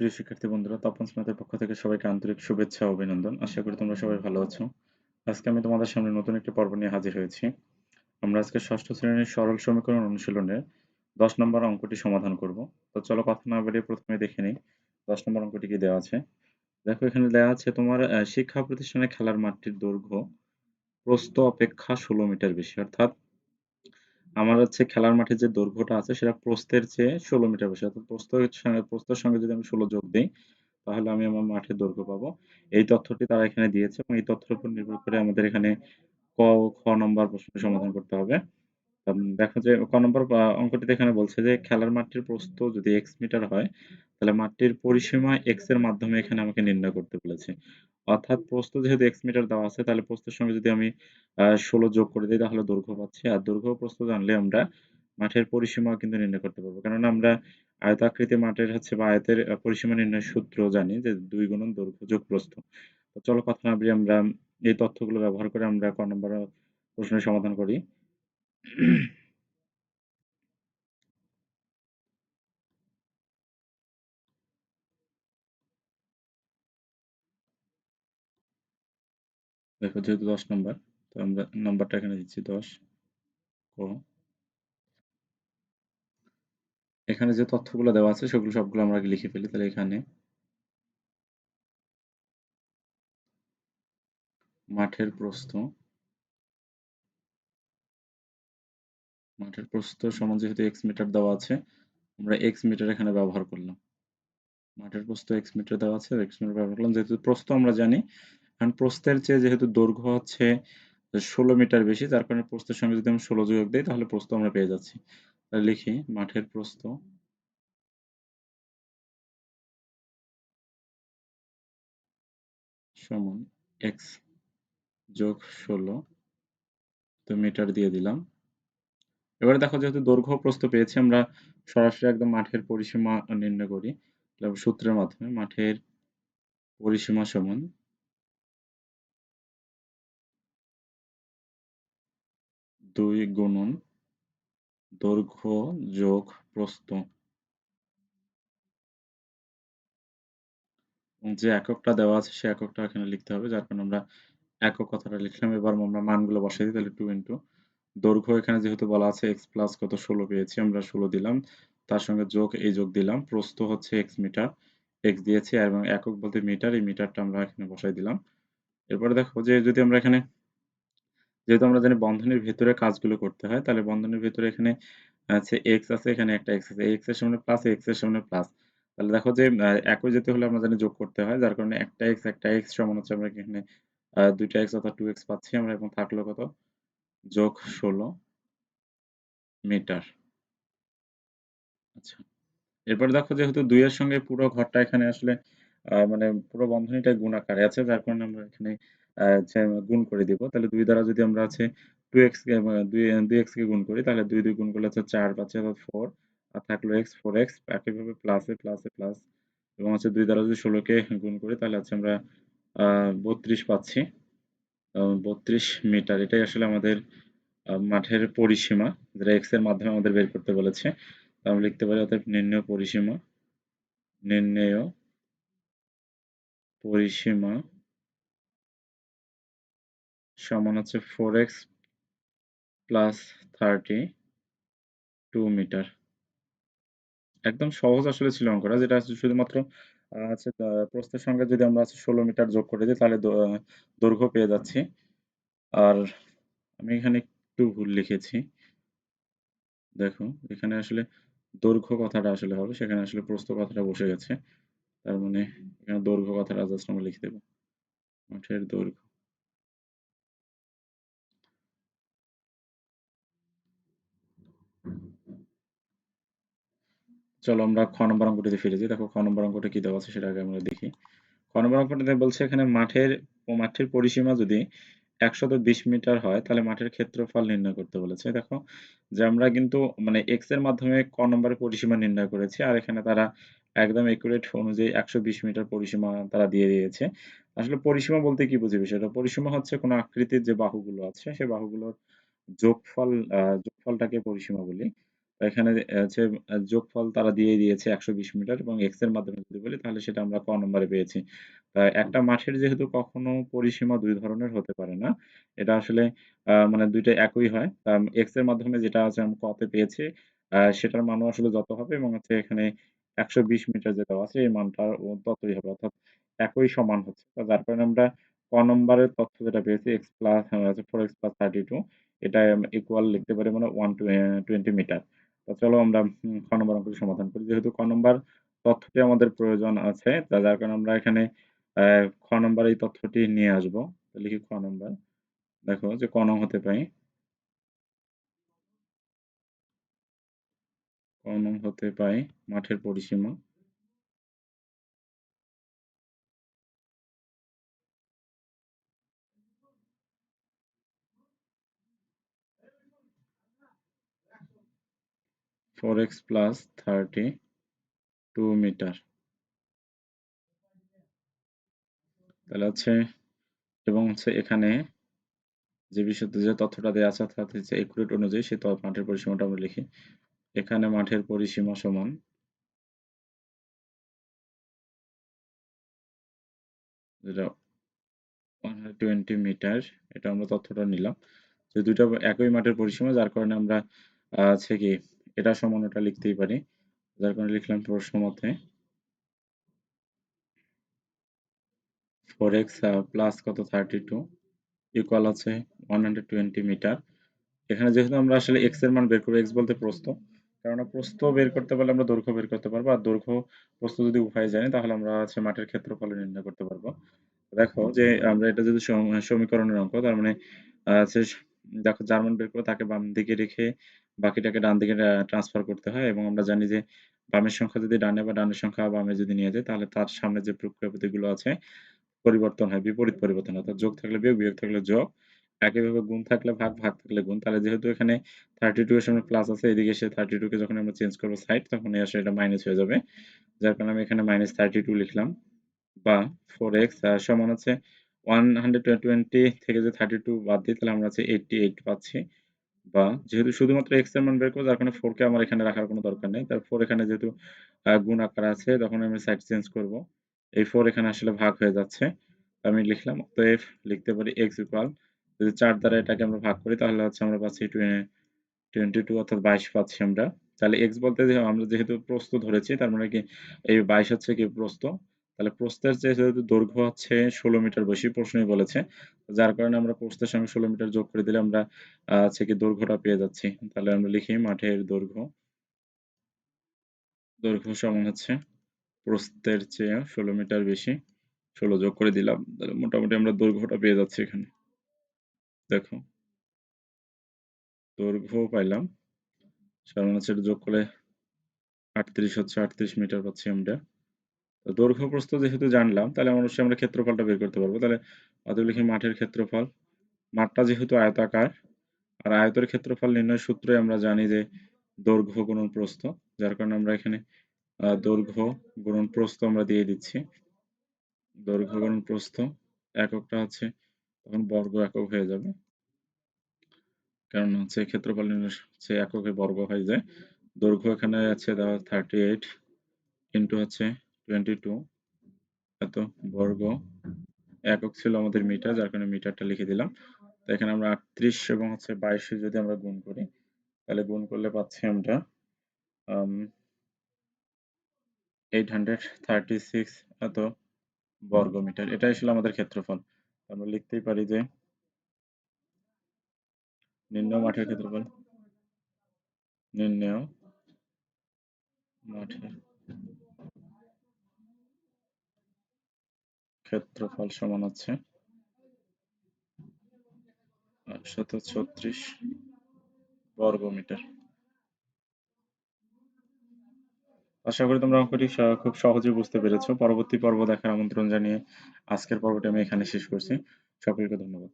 প্রিয় শিক্ষার্থী বন্ধুরা, তপন স্নাতের পক্ষ থেকে সবাইকে আন্তরিক শুভেচ্ছা ও অভিনন্দন। আশা করি তোমরা সবাই ভালো আছো। আজকে আমি তোমাদের সামনে নতুন একটি পর্ব নিয়ে হাজির হয়েছি। আমরা আজকে ষষ্ঠ শ্রেণির সরল সমীকরণ অনুশীলনে দশ নম্বর অঙ্কটি সমাধান করব। তো চলো কথা না বেরিয়ে প্রথমে দেখে নিই দশ নম্বর অঙ্কটি কি দেওয়া আছে। দেখো, এখানে দেওয়া আছে তোমার শিক্ষা প্রতিষ্ঠানে খেলার মাঠটির দৈর্ঘ্য প্রস্থ অপেক্ষা ষোলো মিটার বেশি, অর্থাৎ আমার হচ্ছে খেলার মাঠে যে দৈর্ঘ্যটা আছে সেটা প্রস্থের চেয়ে ষোলো মিটার বেশি, অর্থাৎ প্রস্থের সঙ্গে প্রস্থের সঙ্গে যদি আমি ষোলো যোগ দিই, তাহলে আমি আমার মাঠের দৈর্ঘ্য পাবো। এই তথ্যটি তারা এখানে দিয়েছে এবং এই তথ্যের উপর নির্ভর করে আমাদের এখানে ক খ নম্বর প্রশ্নের সমাধান করতে হবে। দেখো যে ক নম্বর অঙ্কটিতে এখানে বলছে যে খেলার মাঠটির প্রস্থ যদি এক্স মিটার হয়, তাহলে মাঠটির পরিসীমা এক্সের মাধ্যমে এখানে আমাকে নির্ণয় করতে বলেছে। অর্থাৎ প্রস্থ যেহেতু এক্স মিটার দেওয়া আছে, তাহলে প্রস্থের সঙ্গে যদি আমি ষোলো যোগ করে দিই, তাহলে দৈর্ঘ্য পাচ্ছি। আর দৈর্ঘ্য প্রস্থ জানলে আমরা মাঠের পরিসীমা কিন্তু নির্ণয় করতে পারব। কেননা আমরা আয়তাকৃতি মাঠের হচ্ছে বা আয়তের পরিসীমা নির্ণয়ের সূত্র জানি যে দুই গুণন দৈর্ঘ্য যোগ প্রস্থ। চলো কথা না বলি আমরা এই তথ্যগুলো ব্যবহার করে আমরা ক নম্বর, প্রশ্নের সমাধান করি। দেখো যেহেতু দশ নম্বর তো আমরা নাম্বারটা এখানে দিচ্ছি দশ। ক। এখানে যে তথ্যগুলো দেওয়া আছে, সেগুলো সবগুলো আমরা লিখে ফেলি, তাহলে এখানে মাঠের প্রস্থ। মাঠের প্রস্থ সমান যেহেতু এক্স মিটার দেওয়া আছে, আমরা এক্স মিটার এখানে ব্যবহার করলাম। মাঠের প্রস্থ এক্স মিটার দেওয়া আছে এক্স মিটার ব্যবহার করলাম। যেহেতু প্রস্থ আমরা জানি কারণ প্রস্থের চেয়ে যেহেতু দৈর্ঘ্য হচ্ছে ষোলো মিটার বেশি তার কারণে প্রস্থের সঙ্গে যদি আমি ষোলো যোগ দিই, তাহলে প্রস্থ আমরা পেয়ে যাচ্ছি। তাহলে লিখি, মাঠের প্রস্থ। সমান এক্স যোগ ষোলো, তো মিটার দিয়ে দিলাম। এবারে দেখো যেহেতু দৈর্ঘ্য প্রস্থ পেয়েছি, আমরা সরাসরি একদম মাঠের পরিসীমা নির্ণয় করি সূত্রের মাধ্যমে মাঠের পরিসীমা সমান দুই গুণন দৈর্ঘ্য যোগ প্রস্থ। যে এককটা দেওয়া আছে, সে এককটা এখানে লিখতে হবে, যার কারণে আমরা একক কথাটা লিখলাম। এবার আমরা মানগুলো বসাই দিই, তাহলে টু ইন্টু দৈর্ঘ্য এখানে যেহেতু বলা আছে এক্স প্লাস কত? ষোলো পেয়েছি, আমরা ষোলো দিলাম। তার সঙ্গে যোগ, এই যোগ দিলাম। প্রস্থ হচ্ছে এক্স মিটার এক্স দিয়েছি এবং একক বলতে মিটার এই মিটারটা আমরা এখানে বসাই দিলাম। এরপরে দেখো যে যদি আমরা এখানে যেহেতু আমরা জানি বন্ধনীর ভেতরে কাজগুলো করতে হয়, তাহলে বন্ধনীর ভেতরে এখানে আছে এক্স আছে, এখানে একটা এক্স আছে এক্সের সামনে প্লাস এক্সের সামনে প্লাস তাহলে দেখো যে একই যেতে হলে আমরা জানি যোগ করতে হয়, যার কারণে একটা এক্স একটা এক্স সমান হচ্ছে আমরা এখানে দুইটা এক্স অর্থাৎ টু এক্স পাচ্ছি আমরা, এবং থাকল কত? যোগ ষোলো মিটার। আচ্ছা এরপরে দেখো যেহেতু দুই এর সঙ্গে পুরো ঘরটা এখানে আসলে মানে পুরো বন্ধনীটা গুণ আকারে আছে, যার কারণে আমরা এখানে গুণ করে দিব। তাহলে দুই দ্বারা যদি আমরা আছে টু এক্স দুই দুই এক্স কে গুণ করি, তাহলে দুই দুই গুণ করলে হচ্ছে চার অর্থাৎ ফোর আর থাকল এক্স ফোর এক্স একইভাবে প্লাসে প্লাসে প্লাস এবং হচ্ছে দুই দ্বারা যদি ষোলোকে গুণ করি, তাহলে হচ্ছে আমরা বত্রিশ পাচ্ছি। বত্রিশ মিটার, এটাই আসলে আমাদের মাঠের পরিসীমা, যেটা এক্সের মাধ্যমে আমাদের বের করতে বলেছে। আমরা লিখতে পারি অর্থাৎ নির্ণয় পরিসীমা। নির্ণেয় পরিসীমা সমান হচ্ছে four X plus thirty two metre একদম সহজ আসলে ছিল অঙ্কটা, যেটা শুধুমাত্র আছে প্রস্থের সঙ্গে যদি আমরা ষোলো মিটার যোগ করে দিই, তাহলে দৈর্ঘ্য পেয়ে যাচ্ছি। আর আমি এখানে একটু ভুল লিখেছি। দেখো, এখানে আসলে দৈর্ঘ্য কথাটা আসলে হবে, সেখানে আসলে প্রস্থ কথাটা বসে গেছে। তার মানে এখানে দৈর্ঘ্য কথাটা জাস্ট আমরা লিখে দেব। মাঠের দৈর্ঘ্য। চলো আমরা খ নম্বর অঙ্কটিতে ফিরে যাই। দেখো, খ নম্বর অঙ্কটা কি দেওয়া আছে সেটা আগে আমরা দেখি। খ নম্বর অঙ্কটিতে বলছে এখানে মাঠের মাঠের পরিসীমা যদি একশত বিশ মিটার হয়, তাহলে মাঠের ক্ষেত্রফল নির্ণয় করতে বলেছে। দেখো, যে আমরা কিন্তু মানে এক্সের মাধ্যমে ক নম্বরের পরিসীমা নির্ণয় করেছি, আর এখানে তারা একদম একুরেট অনুযায়ী একশো বিশ মিটার পরিসীমা তারা দিয়ে দিয়েছে। আসলে পরিসীমা বলতে কি বুঝি বিষয়টা পরিসীমা হচ্ছে কোনো আকৃতির যে বাহুগুলো আছে সেই বাহুগুলোর যোগফল যোগফলটাকে পরিসীমা বলি। এখানে হচ্ছে যোগফল তারা দিয়ে দিয়েছে ১২০ মিটার এবং এক্সের মাধ্যমে যদি বলি তাহলে সেটা আমরা ক নম্বরে পেয়েছি। একটা মাঠের যেহেতু কখনো পরিসীমা দুই ধরনের হতে পারে না। এটা আসলে মানে দুইটা একই হয়। x এর মাধ্যমে যেটা আছে আমি ক তে পেয়েছি সেটার মানও আসলে যত হবে এবং হচ্ছে এখানে ১২০ মিটার যেটা আছে এই মানটা ততই হবে অর্থাৎ একই সমান হচ্ছে। যার কারণে আমরা ক নম্বরের তথ্য যেটা পেয়েছি x প্লাস আ 4x 32 এটা ইকুয়াল লিখতে পারি মানে 1 টু এ 20 মিটার। তো চলো আমরা খ নম্বর অঙ্কটি সমাধান করি। যেহেতু ক নম্বর তথ্যটি আমাদের প্রয়োজন আছে, যার কারণে আমরা এখানে ক নম্বর এই তথ্যটি নিয়ে আসব। লিখি খ নম্বর। দেখো যে ক নং হতে পাই ক নং হতে পাই মাঠের পরিসীমা four X plus thirty two metre. তাহলে হচ্ছে, এবং হচ্ছে এখানে যে বিষয়তে যে তথ্যটা দেওয়া আছে, অর্থাৎ হচ্ছে একুরেট অনুযায়ী সেই মাঠের পরিসীমাটা আমরা লিখি। এখানে মাঠের পরিসীমা সমান যেটা টোয়েন্টি মিটার, এটা আমরা তথ্যটা নিলাম। যে দুইটা একই মাঠের পরিসীমা, যার কারণে আমরা হচ্ছে কি এটা সমান ওটা লিখতেই পারি। যার কারণে লিখলাম প্রশ্ন মতে ফোর এক্স প্লাস কত থার্টি টু ইকুয়াল আছে ওয়ান হান্ড্রেড টোয়েন্টি মিটার এখানে যেহেতু আমরা আসলে এক্সের মান বের করব এক্স বলতে প্রস্থ। কেননা প্রস্থ বের করতে পারলে আমরা দৈর্ঘ্য বের করতে পারব, আর দৈর্ঘ্য প্রস্থ যদি উভয় জানি তাহলে আমরা হচ্ছে মাঠের ক্ষেত্রফল নির্ণয় করতে পারব। দেখো যে আমরা এটা যদি সম- সমীকরণের অঙ্ক, তার মানে দেখো যার মান বের করে তাকে বাম দিকে রেখে বাকিটাকে ডান দিকে ট্রান্সফার করতে হয় এবং আমরা জানি যে বামের সংখ্যা যদি ডানে বা ডানের সংখ্যা বামে যদি নিয়ে যায় তাহলে তার সামনে যে প্রক্রিয়াপতিগুলো আছে পরিবর্তন হয়, বিপরীত পরিবর্তন অর্থাৎ যোগ থাকলে বিয়োগ বিয়োগ থাকলে যোগ, একইভাবে গুণ থাকলে ভাগ ভাগ থাকলে গুণ। তাহলে যেহেতু এখানে থার্টি টু এর সামনে প্লাস আছে, এদিকে সে থার্টি টু কে যখন আমরা চেঞ্জ করব সাইড তখন আসলে এটা মাইনাস হয়ে যাবে। যার কারণে আমি এখানে মাইনাস থার্টি টু লিখলাম বা ফোর এক্স সমান হচ্ছে ওয়ান হান্ড্রেড টোয়েন্টি থেকে যে থার্টি টু বাদ দিই তাহলে আমরা হচ্ছে এইটটি এইট পাচ্ছি। বা যেহেতু শুধুমাত্র এক্সের মান বের করব যার কারণে ফোর কে আমার এখানে রাখার কোনো দরকার নেই। তার ফোর এখানে যেহেতু গুণ আকার আছে, তখন আমি সাইড চেঞ্জ করব। এই ফোর এখানে আসলে ভাগ হয়ে যাচ্ছে। আমি লিখলাম, অতএব লিখতে পারি এক্স ইকুয়াল যদি চার দ্বারা এটাকে আমরা ভাগ করি, তাহলে হচ্ছে আমরা পাচ্ছি টোয়েন্টি টু অর্থাৎ বাইশ পাচ্ছি আমরা। তাহলে এক্স বলতে আমরা যেহেতু প্রস্থ ধরেছি, তার মানে কি এই বাইশ হচ্ছে কি প্রস্থ? তাহলে প্রস্থের যে যেহেতু দৈর্ঘ্য হচ্ছে ষোলো মিটার বেশি প্রশ্নই বলেছে যার কারণে আমরা প্রস্থের সঙ্গে ষোলো মিটার যোগ করে দিলে আমরা আহ, দৈর্ঘ্যটা পেয়ে যাচ্ছি। তাহলে আমরা লিখি মাঠের দৈর্ঘ্য। দৈর্ঘ্য সমান হচ্ছে প্রস্থের চেয়ে ষোলো মিটার বেশি। ষোলো যোগ করে দিলাম তাহলে মোটামুটি আমরা দৈর্ঘ্যটা পেয়ে যাচ্ছি এখানে। দেখো। দৈর্ঘ্য পাইলাম। সমান হচ্ছে যোগ করলে আটত্রিশ হচ্ছে আটত্রিশ মিটার পাচ্ছি আমরা। দৈর্ঘ্য প্রস্থ যেহেতু জানলাম, তাহলে অবশ্যই আমরা ক্ষেত্রফলটা বের করতে পারব। তাহলে অতএব লিখি মাঠের ক্ষেত্রফল, মাঠটা যেহেতু আয়তাকার, আর আয়তের ক্ষেত্রফল নির্ণয় সূত্রে আমরা জানি যে দৈর্ঘ্য গুণন প্রস্থ, যার কারণে আমরা এখানে দৈর্ঘ্য গুণন প্রস্থ আমরা দিয়ে দিচ্ছি। দৈর্ঘ্য গুণন প্রস্থ এককটা হচ্ছে, তখন বর্গ একক হয়ে যাবে। কারণ হচ্ছে ক্ষেত্রফল নির্ণয় হচ্ছে এককে বর্গ হয়ে যায়। দৈর্ঘ্য এখানে আছে দেওয়া থার্টি এইট ইন্টু হচ্ছে টোয়েন্টি টু, এত বর্গ একক ছিল আমাদের মিটার, যার কারণে মিটারটা লিখে দিলাম। তো এখানে আমরা আটত্রিশ এবং হচ্ছে বাইশে যদি আমরা গুণ করি, তাহলে গুণ করলে পাচ্ছি আমরা এইট হান্ড্রেড থার্টি সিক্স এত বর্গ মিটার। এটাই ছিল আমাদের ক্ষেত্রফল। আমরা লিখতেই পারি যে নির্ণয় মাঠের ক্ষেত্রফল নির্ণয় মাঠের ক্ষেত্রফল সমান হচ্ছে একশত ছত্রিশ বর্গ মিটার আশা করি তোমরা অঙ্কটি খুব সহজে বুঝতে পেরেছ। পরবর্তী পর্ব দেখার আমন্ত্রণ জানিয়ে আজকের পর্বটি আমি এখানে শেষ করছি। সকলকে ধন্যবাদ।